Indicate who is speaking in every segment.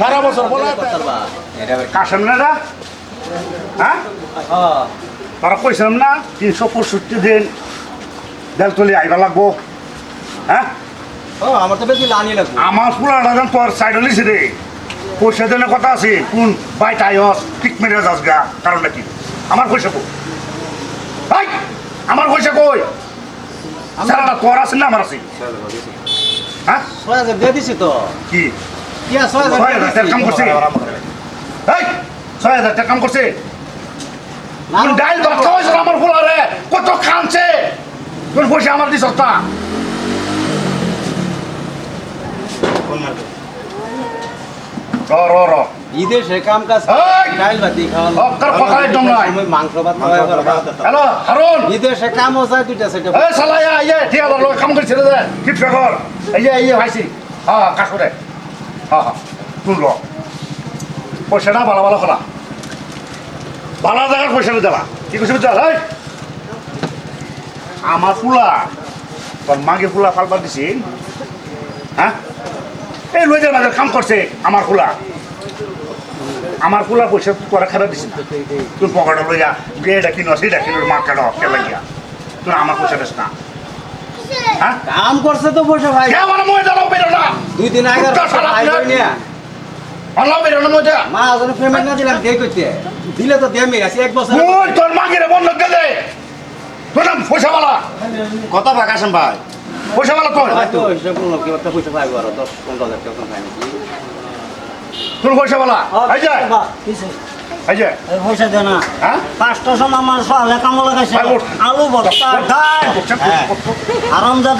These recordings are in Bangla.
Speaker 1: সারা বছর বলে
Speaker 2: কাশেম না এটা? হ্যাঁ? তারা কইছিলাম না তিনশো পঁয়ষট্টি দিন দেল তুলি আইবা লাগবো। হ্যাঁ?
Speaker 3: আমার তো বেশি লানি লাগবে।
Speaker 2: আমার পুরাটা যেন তোর সাইড লিছি রে। পয়সা দেনের কথা আছে কোন বাইট আয়স যাস গা কারণটা কি? আমার পয়সা কই? ভাই আমার পয়সা কই? সারাটা তোর আছে না আমার আছে। হ্যাঁ?
Speaker 3: ছয় হাজার দিয়ে দিছি তো।
Speaker 2: কি?
Speaker 3: আর ছয়
Speaker 2: ছয় হাজার কাম করছে। এই ছয় হাজার টাকার কাম করছে। ডাইল ভাত খাওয়াইছে আমার ফুলারে কত খানছে তোর পয়সা আমার র র র।
Speaker 3: ঈদে সে কাম কাজ
Speaker 2: এই!
Speaker 3: ডাইল ভাতি খাওয়ানো
Speaker 2: অক্কার কথা একদম নয়।
Speaker 3: মাংস ভাত খাওয়া
Speaker 2: হ্যালো হারুন।
Speaker 3: ঈদে সে কাম হচ্ছে দুইটা সেটা
Speaker 2: এই শালা ইয়া ইয়ে ঠিক আছে লোক কাম এই যে এই যে ভাইছি। হ্যাঁ কাজ করে। হ্যাঁ হ্যাঁ তুই ল। পয়সাটা ভালো ভালো খোলা ভালো জায়গার পয়সাটা দেলা কি করছে বুঝতে এই! আমার ফুলা তোর মাগে ফুলা ফালবার দিছি হ্যাঁ? এই লইদের মাঝে কাম করছে আমার ফুলা আমার ফুলা পয়সা তোরা খারাপ দিছি না। তুই পকেটে লইয়া এটা কিনো সেটা কিনো মার কেন কে লাগিয়া। তুই আমার পয়সা দিস না। হ্যাঁ?
Speaker 3: কাম করছে তো বসে ভাই।
Speaker 2: কে আমার মনে জানাও বেরো না?
Speaker 3: দুই দিন আগে
Speaker 2: উল্টা শালা
Speaker 3: আইলো
Speaker 2: আপনার। বেরো না মজা।
Speaker 3: মা ওজন পেমেন্ট না দিলাম কে কইতে দিলে তো দেমি আছে এক বছর
Speaker 2: মুই তোর মাগেরে বন্ধ দে। তোর নাম পয়সাওয়ালা।
Speaker 1: কথা ভাগাছেন ভাই।
Speaker 2: পয়সাওয়ালা তোর
Speaker 3: হয়তো হিসাব করলাম কি একটা পয়সা পাইবো আর দশ পনেরো হাজার টাকা পাই নাকি?
Speaker 2: তোর পয়সাওয়ালা এই যে। এই যে।
Speaker 4: পয়সা দে না।
Speaker 2: হ্যাঁ?
Speaker 4: পাঁচটার সময় আমার সকালে কামো লাগাইছে। আলু ভর্তা ডাল আরাম যে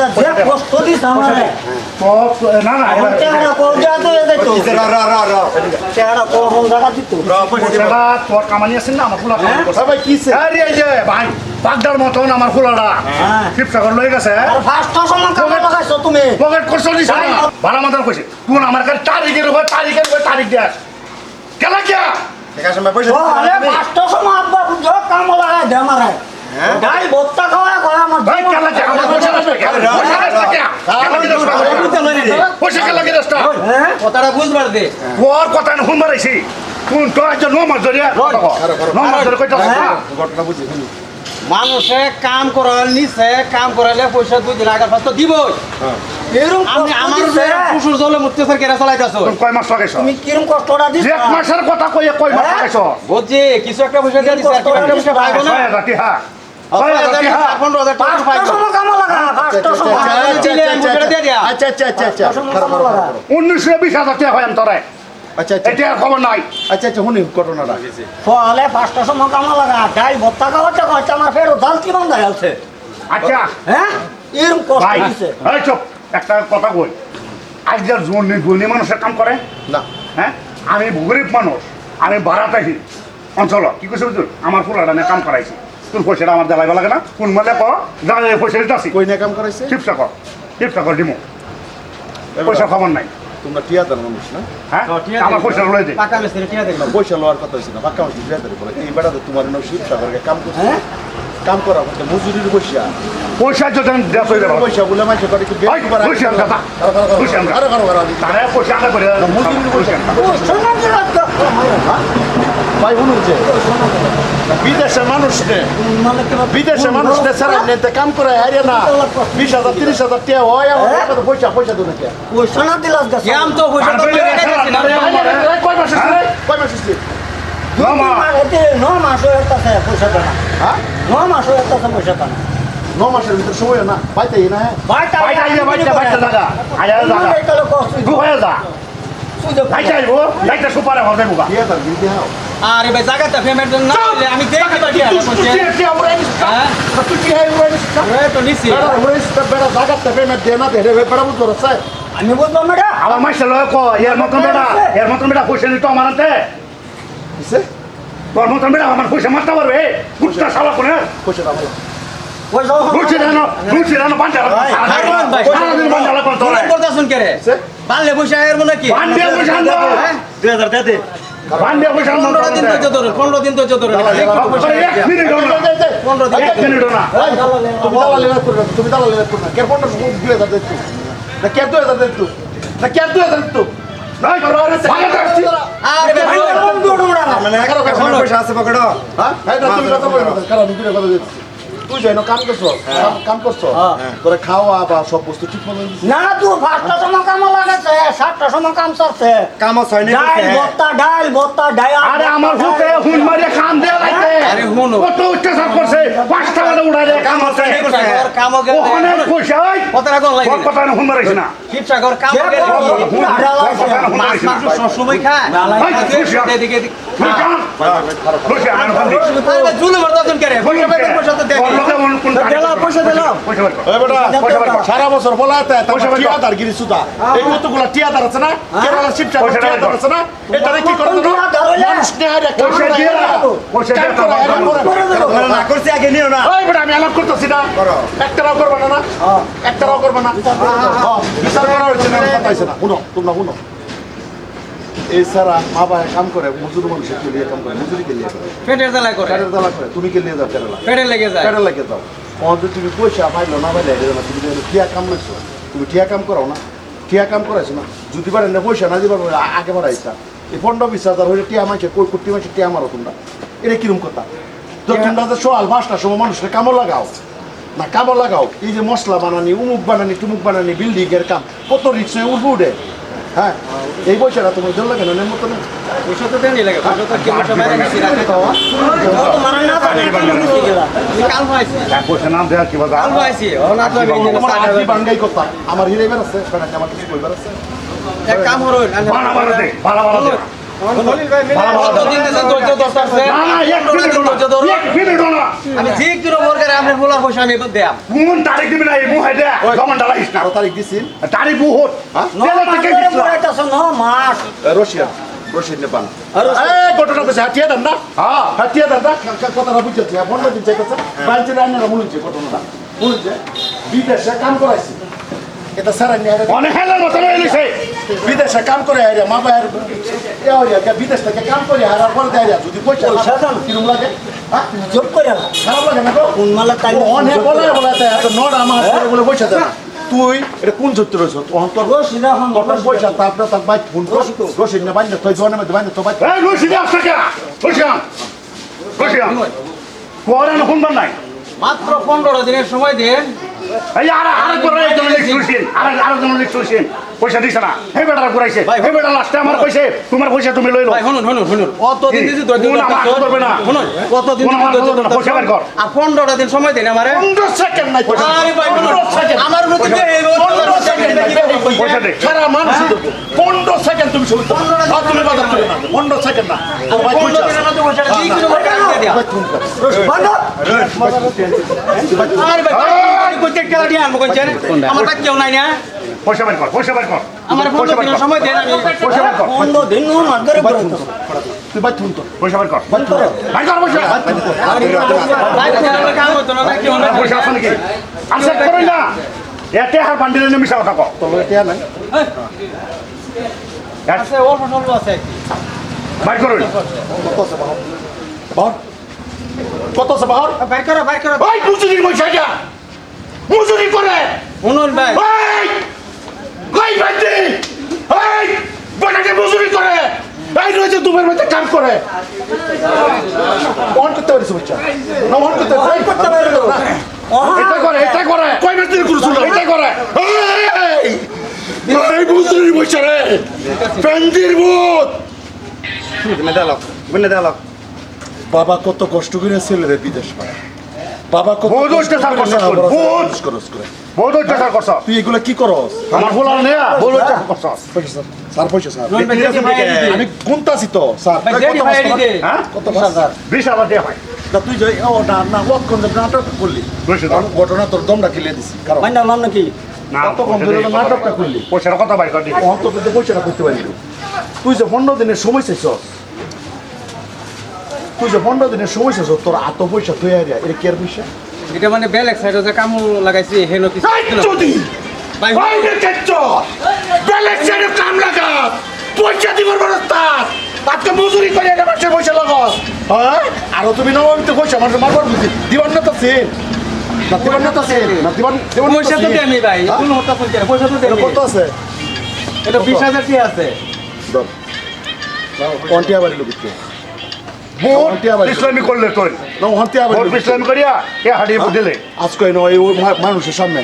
Speaker 4: কষ্ট দিস আমার।
Speaker 2: না না তোর কামানি আছে না আমার ফুলা
Speaker 1: ভাই কিছে
Speaker 2: আরে এই যে ভাই বাগদার মতন আমার ফুলাটা
Speaker 4: হ্যাঁ।
Speaker 2: করে লয়ে গেছে
Speaker 4: তুমি
Speaker 2: পকেট করছ না ভালো কইছে তুই আমার কাছে তারিখের উপর তারিখের উপর তারিখ দেস কেলা কিয়া
Speaker 1: পয়সা
Speaker 4: সকালে পাঁচটার হ্যাঁ?
Speaker 3: কথাটা বুঝবার দে
Speaker 2: তোর কথা না শুনবার আইছি। কোন তোর একজন ন ধরে? ন ধরে কইতাছ।
Speaker 4: হ্যাঁ।
Speaker 1: ঘটনা বুঝি
Speaker 3: মানুষে কাম করার নিচে কাম করাইলে পয়সা দুই দিন আগে ফার্স্ট দিবই।
Speaker 4: এরকম
Speaker 3: আমি আমার
Speaker 4: দিছে।
Speaker 3: জলে মুক্তি স্যার কেরা চালাইতেছ?
Speaker 2: কয় মাস লাগাইছ
Speaker 4: তুমি কিরম কষ্টটা দিছ?
Speaker 2: এক মাসের কথা কইয়ে কয় মাস
Speaker 4: হ্যাঁ?
Speaker 2: লাগাইছ
Speaker 3: বুঝছি কিছু একটা পয়সা দিয়ে দিছে একটা পয়সা পাইবো না। দিয়া।
Speaker 1: আচ্ছা আচ্ছা
Speaker 2: উনিশশো বিশ হাজার টাকা হয় তোরে
Speaker 1: আচ্ছা আচ্ছা।
Speaker 2: এটা খবর নাই।
Speaker 1: আচ্ছা আচ্ছা শুনি ঘটনাটা।
Speaker 4: সকালে পাঁচটার সময় কামো লাগা। আমার ফেরত বান্ধা
Speaker 2: আচ্ছা।
Speaker 4: হ্যাঁ? এরকম কষ্ট
Speaker 2: ভাই
Speaker 4: দিছে
Speaker 2: এই চুপ। একটা কথা কই। আজকের জোন গুণী মানুষের কাম করে?
Speaker 1: না।
Speaker 2: হ্যাঁ? আমি গরিব মানুষ। আমি বারাতাহি অঞ্চল কি বুঝুন আমার ফুলাটা কাম করাইছি। তোর পয়সাটা আমার দেলাইবা লাগে না? কোন মধ্যে ক যা পয়সা দিতে আসি
Speaker 1: কই না কাম করাইছে?
Speaker 2: টিপসা কর টিপসা কর দিমু পয়সা খবর নাই।
Speaker 1: তোমরা টিয়া দেন মানুষ না?
Speaker 2: হ্যাঁ? আমার পয়সা লই দে।
Speaker 3: পাকা মিস্ত্রি টিয়া দেখলাম
Speaker 1: পয়সা লওয়ার কথা হয়েছে না বাক্কা মানুষ টিয়া দেন বলে এই বেড়াতে তোমার নসিব সাগরকে কাম করছে। কাম করা করতে মজুরির পয়সা।
Speaker 2: পয়সা যদি দেশ
Speaker 1: পয়সা বলে মাইছে করে কি
Speaker 2: ওই, খুশি আমরা, তা। আমরা।
Speaker 1: আরে করো করো
Speaker 2: তারা পয়সা আনা করে
Speaker 1: মজুরির পয়সা
Speaker 4: ও শোনা দিল তো
Speaker 1: ভাই শুনুন যে বিদেশের মানুষ নে
Speaker 4: মানে
Speaker 1: বিদেশের মানুষ নে সারা নেতে কাম করে হারিয়ে না। বিশ হাজার তিরিশ হাজার টাকা হয় তো পয়সা পয়সা
Speaker 4: দিল
Speaker 3: তো পয়সা তো দিয়ে দিয়েছি না
Speaker 1: কয় মাস আসছে? কয় মাস
Speaker 4: ন মাস। একটা পয়সা দেনা
Speaker 1: হ্যাঁ?
Speaker 4: ন মাস একটা পয়সা দেনা
Speaker 1: ন। মাসের ভিতরে সময় না পাইতে না হ্যাঁ?
Speaker 4: বাইটা
Speaker 2: বাইটা আইয়া বাইটা বাইটা জায়গা আইয়া জায়গা
Speaker 4: এটালে কষ্ট
Speaker 2: গু হয়ে যা বাইটা আইবো বাইটা সুপারে হবে
Speaker 1: তার দাও
Speaker 3: আরে ভাই জায়গাটা পেমেন্ট না দিলে আমি দেখি তো টিয়া হ্যাঁ ওই তো নিছি
Speaker 4: আমি বুঝলাম না
Speaker 2: আমার মাসে লয় ক এর মতন বেটা এর মতন বেটা পয়সা নিত আমার হাতে তোর মতন বেটা আমার পয়সা মারতে পারবে কুচটা শালা কোনে
Speaker 4: পয়সা
Speaker 2: দেন দেন
Speaker 3: কে রে মনে কি
Speaker 2: বান্ডিয়া পয়সা
Speaker 3: পনেরো দিন তো ধরে পনেরো দিন তো ধরে।
Speaker 2: এক মিনিট না
Speaker 3: পনেরো দিন।
Speaker 1: তুমি দালা লেনা করবে তুমি দালা লেনা করবে কে পনেরো দুই হাজার দেখতো না কে দুই হাজার দেখতো না কে দুই হাজার দেখতো
Speaker 2: নাই, ভালো করছি।
Speaker 3: আরে ভাই
Speaker 1: এগারো পয়সা আছে পকেট হ্যাঁ? তুমি কথা বলো না, কারণ তুমি কথা দিচ্ছি তুই যাই কাম করছ কাম- কাম করছ তোরে খাওয়া বা সব বস্তু ঠিক মতো
Speaker 4: না তুই পাঁচটার সময় কাম লাগাচ্ছে সাতটার সময় কাম চলছে
Speaker 1: কামও ছয়নি
Speaker 4: ডাল বত্তা ডাল বত্তা ডাল
Speaker 2: আরে আমার হুকে হুন মারিয়ে খান দেয়া লাগবে
Speaker 3: আরে হুনো।
Speaker 2: কত অত্যাচার করছে পাঁচটা বেলা উড়াই কাম আছে
Speaker 3: কাম
Speaker 2: ওখানে পয়সা ওই
Speaker 3: কতটা কম লাগে
Speaker 2: কথা না হুন মারিস না
Speaker 3: শিবসা কাম
Speaker 4: কে
Speaker 2: কথা না
Speaker 3: মাছ
Speaker 2: না
Speaker 3: মাংস খায়
Speaker 2: ভাই, খুশি হ।
Speaker 3: এদিকে এদিকে
Speaker 2: তুই খুশি আমার ভালো
Speaker 3: আরে জুলে দর্শন করে পয়সা বেতন দেখে
Speaker 1: সারা বছর বলাতে টিয়াদার গিরি এই কতগুলা টিয়াদার আছে না কেরালার শিবচা টিয়াদার আছে না এটারে কি করে দেবো। মানুষ আইরে
Speaker 2: পয়সা দিয়ে দিয়ে
Speaker 1: না।
Speaker 5: না করছি আগে নিও না।
Speaker 1: ওই বেটা আমি আলাপ করতেছি না। একটারাও করবে না না? একটারাও করবে না। বিচার করা হচ্ছে না কথা না। শুনো তোমরা শুনো। এই সারা মা বাবা কাম করে মজুর মানুষের কে লিয়ে কাম করে মজুরি কে করে
Speaker 3: পেটের জ্বালা করে।
Speaker 1: কেরালা দালা করে তুমি কে লিয়ে যাও কেরালা
Speaker 3: পেটে লেগে যায়।
Speaker 1: কেরালা লাগে যাও। অন্ত তুমি পয়সা পাইলো না পাইলে এটা না তুমি ঠিয়া কাম নাইছো তুমি ঠিয়া কাম করো না। ঠিয়া কাম করাইছো না। যদি পারেন না পয়সা না দিবার পরে আগে বাড়াইছা এই পনেরো বিশ হাজার হইলে টিয়া মাইছে কই কোটি মাইছে টিয়া মারো তোমরা। এটা কিরম কথা? তো তোমরা যে সোয়াল পাঁচটার সময় মানুষকে কামও লাগাও না কামও লাগাও এই যে মশলা বানানি উমুক বানানি টুমুক বানানি বিল্ডিং এর কাম কত রিক্স হয়ে উঠবে উঠে? হ্যাঁ এই পয়সাটা তোমার জন্য কেন মতো না।
Speaker 3: পয়সা তো দেনই লাগে পয়সা তো কি পয়সা বাইরে নিছি রাখতে তো।
Speaker 4: তোমার না জানে কেন বুঝি গেলা
Speaker 3: কাল পাইছি
Speaker 2: এক পয়সা নাম দেওয়া কি বাজা
Speaker 3: কাল পাইছি ও না তো আমি
Speaker 1: তোমার আজই বাঙ্গাই কথা আমার হিরে বের আছে আমার কিছু কইবার আছে।
Speaker 3: এক কাম
Speaker 2: দে দে। না
Speaker 3: আমি যে কিলো বর্গারে আমরা বলার পয়সা আমি
Speaker 2: কোন তারিখ দিবি না এই মুহে দে জমান
Speaker 1: তেরো তারিখ দিছিল।
Speaker 2: তারিখ বহুত
Speaker 1: হ্যাঁ?
Speaker 4: মাস
Speaker 1: রশিয়া রশিদ নেপাল। ঘটনা তো হাতিয়া দেন না?
Speaker 2: হ্যাঁ।
Speaker 1: হাতিয়া দেন না? কথাটা বুঝতে হ্যাঁ বন্ধ দিন চাইতেছে। বাইরে রান্নারা মনে ঘটনাটা বুঝছে বিদেশে কাম করাইছি। এটা স্যার নিয়ে
Speaker 2: অনেক হেলার মতো রয়েছে
Speaker 1: বিদেশে কাম করে আইরা মা হইয়া বিদেশ থেকে কাম করে আর পরে দেয় যদি পয়সা। কিরম লাগে? হ্যাঁ?
Speaker 4: জোর করে
Speaker 1: খারাপ লাগে না
Speaker 4: কোন মালা তাই
Speaker 1: অনেক বলে বলে নড় আমার বলে পয়সা দেয়। তুই এটা কোন সত্যি রয়েছ? অন্তর তোর পয়সা তারপরে তার বাইক ফোন রসিদ না বাইন্দা তুই জনের মধ্যে বাইন্দা তো বাইক
Speaker 2: আসছে না নাই।
Speaker 3: মাত্র পনেরো দিনের সময় দিন।
Speaker 2: এই আর একজন পয়সা দিছে না হে বেটা ঘুরাইছে হে বেটা লাস্টে আমার কইছে তোমার পয়সা তুমি লইলো
Speaker 3: ভাই শুনুন শুনুন শুনুন কতদিন দিছি ধৈর্য
Speaker 2: কোন আমার করবে না
Speaker 3: শুনুন কতদিন
Speaker 2: কোন আমার
Speaker 3: ধৈর্য
Speaker 2: করবে পয়সা বের কর।
Speaker 3: আর পনেরোটা দিন সময় দিন আমারে
Speaker 1: পনেরো সেকেন্ড নাই পয়সা
Speaker 3: আরে ভাই শুনুন,
Speaker 1: পনেরো সেকেন্ড
Speaker 3: আমার মধ্যে যে এই
Speaker 1: পনেরো সেকেন্ড
Speaker 2: পয়সা দে
Speaker 1: সারা মানুষ পনেরো সেকেন্ড তুমি শুনতে আর তুমি বাজার করে না পনেরো সেকেন্ড না ভাই পয়সা
Speaker 3: দিয়ে। আরে ভাই, কইতে কেলা দিয়ে আনব কইছেন? আমার কাছে কেউ নাই না।
Speaker 2: পয়সা বের কর পয়সা বের কর।
Speaker 3: আমার দিনের
Speaker 2: কর।
Speaker 3: সময় দেন আমি
Speaker 2: পয়সা বের কর।
Speaker 4: বন্ধ দিন ন মাস ধরে বেরোতো
Speaker 1: তুই ভাই তুই তো।
Speaker 2: পয়সা বের কর
Speaker 1: ভাই তুই
Speaker 2: ভাই কর। পয়সা
Speaker 3: ভাই, আমার কাম হতো না, কেউ নাই।
Speaker 2: পয়সা আছে নাকি? আছে করে না। এতে আর বান্ডিলে নিমিশা কথা কও।
Speaker 1: তোর টিয়া নাই
Speaker 3: আছে, অল্প স্বল্প আছে।
Speaker 2: বাইর করুন।
Speaker 1: কত আছে বাহর? কত আছে বাহর?
Speaker 3: বাইর করো, বাইর করো।
Speaker 2: ওই মুজুরির পয়সাটা মুজুরি করে।
Speaker 3: শুনুন ভাই,
Speaker 2: ওই ওই বান্দি ওই বনাকে মুজুরি করে। এই রয়েছে দুবের মধ্যে কাম করে।
Speaker 1: অন করতে পারিস বাচ্চা। না অন করতে অন করতে পারিস
Speaker 2: এটা করে এটা করে। কয় মাস দিন করছিল এটা করে। এই এই রে। পেন্দির ভূত।
Speaker 1: বাবা কত কষ্ট করে ছেলেরে বিদেশ পায় বাবা কত
Speaker 2: বহুত অত্যাচার
Speaker 1: করে
Speaker 2: বহুত।
Speaker 1: শেষ করে।
Speaker 2: বহুত অত্যাচার করছ।
Speaker 1: তুই এগুলো কি করস?
Speaker 2: আমার বলার নেয়া বহুত অত্যাচার করছ।
Speaker 1: স্যার। স্যার পয়সা স্যার।
Speaker 3: শুনুন ভাই, দেখি ভাই, এই দিকে।
Speaker 1: আমি গুনতাছি তো। স্যার
Speaker 3: ভাই,
Speaker 1: কত মাস
Speaker 2: হ্যাঁ?
Speaker 1: কত মাস? স্যার
Speaker 2: বিশ হাজার দেওয়া হয়।
Speaker 1: তা তুই ও না নাটক করলি। ঘটনা তোর দমটা কিলে দিছি। কারণ
Speaker 4: নাম নাকি?
Speaker 1: নাটকটা করলি?
Speaker 2: পয়সার কথা বাইর
Speaker 1: অন্তত পয়সাটা করতে পারি তুই যে পনেরো দিনের সময় চাইছ তুই যে পনেরো দিনের সময় চাইছ তোর এত পয়সা তুই আরিয়া এটা কি আর পয়সা?
Speaker 3: এটা মানে বেলেগ সাইডে যে কামু লাগাইছি হেন কিছু
Speaker 2: যদি! বেলেগ সাইডে কাম লাগা। পয়সা দিবার ব্যবস্থা। আজকে মজুরি করে এটা মাসে পয়সা লাগাস
Speaker 1: হ্যাঁ? আরও তুমি নবমীতে পয়সা আমার মারবার বুঝি। দিবার না তো সেন না দিবার না তো সেন না দিবার দিবার
Speaker 3: পয়সা তো দেয় আমি ভাই। কোনো হত্যা করছি না, পয়সা তো দেয়
Speaker 1: কত আছে?
Speaker 3: এটা আছে।
Speaker 1: বাড়ি লোক
Speaker 2: ইসলামী করলে তোর ভোট ইসলামী করিয়া এ হাঁটিয়ে দিলে
Speaker 1: আজকে নয় এই মানুষের সামনে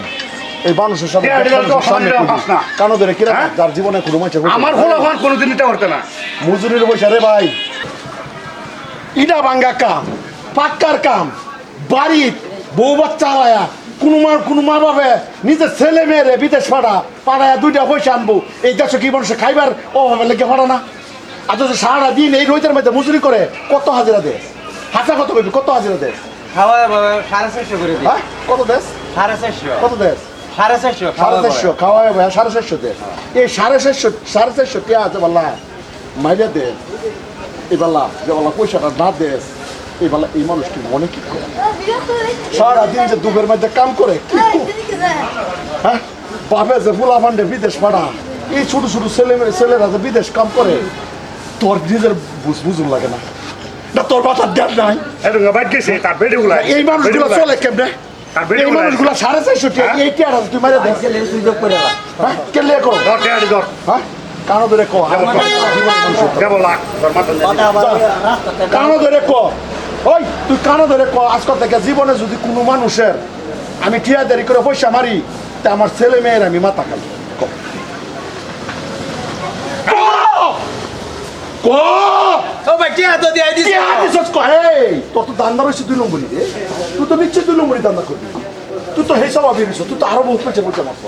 Speaker 1: এই মানুষের সামনে
Speaker 2: কে আইডিয়া তো
Speaker 1: মানুষের সামনে
Speaker 2: আইডিয়া
Speaker 1: কইবি।
Speaker 2: পাস না।
Speaker 1: কেন ধরে কিরা
Speaker 2: হ্যাঁ?
Speaker 1: তার জীবনে কোনো
Speaker 2: আমার কোনোদিন নিতে পারতে না।
Speaker 1: মজুরির পয়সা রে ভাই ইটা ভাঙ্গা কাম পাক্কার কাম বাড়ি বউ বাচ্চা হারায়া কোনো মা কোনো মা বাবা নিজের ছেলে মেয়েরে বিদেশ পাড়া পাড়ায় দুইটা পয়সা আনব এই দেশে কি মানুষে খাইবার অভাবে লেগে পারে না আর যদি সারা দিন এই রোদের মধ্যে মজুরি করে কত হাজিরা দে হাসা কত করবি? কত হাজিরা দে
Speaker 3: খাওয়া সাড়ে চারশো করে দিই।
Speaker 1: কত দেশ
Speaker 3: সাড়ে চারশো।
Speaker 1: কত দেশ
Speaker 3: সাড়ে চারশো
Speaker 1: সাড়ে চারশো খাওয়া হবে সাড়ে চারশো দে এই সাড়ে চারশো সাড়ে চারশো কে আছে বললা? মাইরা দে এই বললা যে বললা পয়সাটা না দেশ এই বললা এই মানুষটি মনে কি করে? সারাদিন যে দুবের মধ্যে কাম করে হ্যাঁ? বাপে যে ফুলা ফান্ডে বিদেশ পাড়া এই ছোট ছোট ছেলে ছেলেরা যে বিদেশ কাম করে তোর নিজের বুঝ বুঝুন লাগে না। না তোর মাথার দেড় নাই।
Speaker 2: এটা বাইট গেছে তার বেডে গুলা
Speaker 1: এই মানুষগুলো চলে কেমনে?
Speaker 2: তার বেডে
Speaker 1: এই মানুষগুলো সাড়ে চারশো টাকা এই টিয়ারা তুই মারে দেখ
Speaker 4: সুযোগ করে
Speaker 1: হ্যাঁ? কেলে করো?
Speaker 2: ধর টেয়ারি ধর?
Speaker 1: হ্যাঁ? কানো ধরে কো। আমার জীবন ধ্বংস কর।
Speaker 2: দেবো লাখ তোর মাথা
Speaker 4: কথা বলে রাস্তাতে
Speaker 1: কানো ধরে ক। ওই তুই কানো ধরে ক। আজকাল থেকে জীবনে যদি কোনো মানুষের আমি ঠিয়াদারি করে পয়সা মারি তা আমার ছেলে মেয়ের আমি মাথা খাই ক। ক! ক!
Speaker 3: ও ভাই টিয়া তো দিয়ে দিছি
Speaker 1: কি আদিসস ক? এই, তোর তো দান্দা রয়েছে দুই নম্বরই রে। তুই তো নিশ্চয় দুই নম্বরই দান্দা করবি। তুই তো হেসব আবিরিস তুই তো আরও বহুত পেছে বলছে মাত্র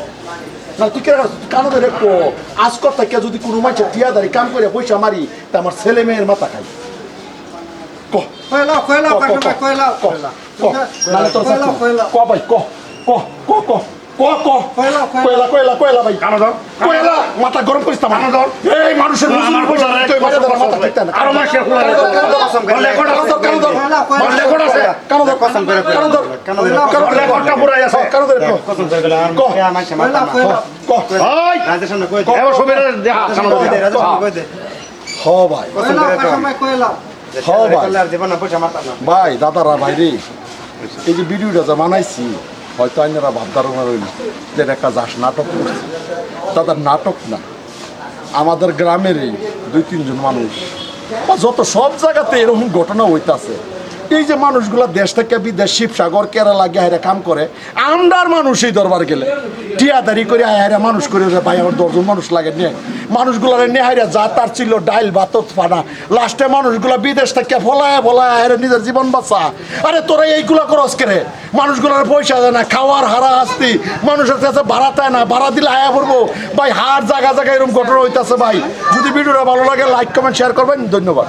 Speaker 1: না তুই কেন কানো ধরে ক আজকাল থেকে যদি কোনো মানুষের ঠিয়াদারি কাম করে পয়সা মারি তা আমার ছেলে মেয়ের মাথা খাই। ক।
Speaker 6: কয়লাও কয়লাও
Speaker 1: ক, ক,
Speaker 6: কাকা
Speaker 1: ক,
Speaker 6: কয়লাও
Speaker 1: ক, ক, নালে তোর
Speaker 6: কয়লাও
Speaker 1: সাথে-
Speaker 6: কয়লাও
Speaker 1: ক ভাই ক ক ক ক ক ক
Speaker 6: কয়লাও, কয়লাও।
Speaker 1: কয়লা কয়লা কয়লা ভাই
Speaker 2: কানো ধর
Speaker 1: কয়লা মাথা গরম করিস না
Speaker 2: কানো ধর।
Speaker 1: এই মানুষের
Speaker 2: আমার
Speaker 1: মুসলিম
Speaker 2: পয়সা রে,
Speaker 1: তুই মাথা ধরে মাথা ঠিকতে না
Speaker 2: আরও মাসে ফুলা রে তোর লেখট আছে
Speaker 1: কানো ধর
Speaker 6: কয়লা, কয়লা।
Speaker 1: কানো ধর কানো ধর কানো ধর কানো ধর কানো ধর কানো
Speaker 2: তোর
Speaker 1: ধর
Speaker 2: লেখটটা পুরাই আছে
Speaker 1: কানো ধর
Speaker 5: কসম করে গেলে আর
Speaker 1: ক।
Speaker 5: মাসে
Speaker 6: কয়লাও
Speaker 5: মাথা
Speaker 1: ক
Speaker 2: ওই
Speaker 5: রাজের সামনে কই
Speaker 2: এবার সবের দেখা কানো ধর
Speaker 5: রাজের সামনে কই দে
Speaker 1: হ ভাই
Speaker 5: কসম করে
Speaker 6: কাকা
Speaker 5: কম
Speaker 6: ভাই
Speaker 1: হ্যাঁ ভাই।
Speaker 5: করলে আর জীবন না পয়সা মারতাম না
Speaker 1: ভাই দাদারা ভাই রে এই যে ভিডিওটা যে বানাইছি হয়তো আইনারা ভাবধারণা রইল যে একটা যাস নাটক করছে। তাদের নাটক না। আমাদের গ্রামেরই দুই, তিনজন মানুষ। বা যত সব জায়গাতে এরকম ঘটনা হইতাছে। এই যে মানুষগুলা দেশ থেকে বিদেশ, শিবসাগর, কেরালা গেহারে কাম করে আমরার মানুষ এই দরবার গেলে। টিয়াদারি করে আয়ারে মানুষ করে রে ভাই, আমার দশজন মানুষ লাগে নিয়ে। মানুষগুলারে নেহাইরা যা তার ছিল, ডাইল ভাতত ফানা লাস্টে মানুষগুলা বিদেশ থেকে ফলায় ফলায় আয়ারে নিজের জীবন বাঁচা। আরে তোরা এইগুলা করস কেরে মানুষগুলার পয়সা দেয় না, খাওয়ার হারা আসতি। মানুষের কাছে ভাড়া দেয় না, ভাড়া দিলে আয়া পড়ব। ভাই, হার জায়গা জায়গায় এরকম ঘটনা হইতাছে ভাই। যদি ভিডিওটা ভালো লাগে লাইক কমেন্ট শেয়ার করবেন। ধন্যবাদ।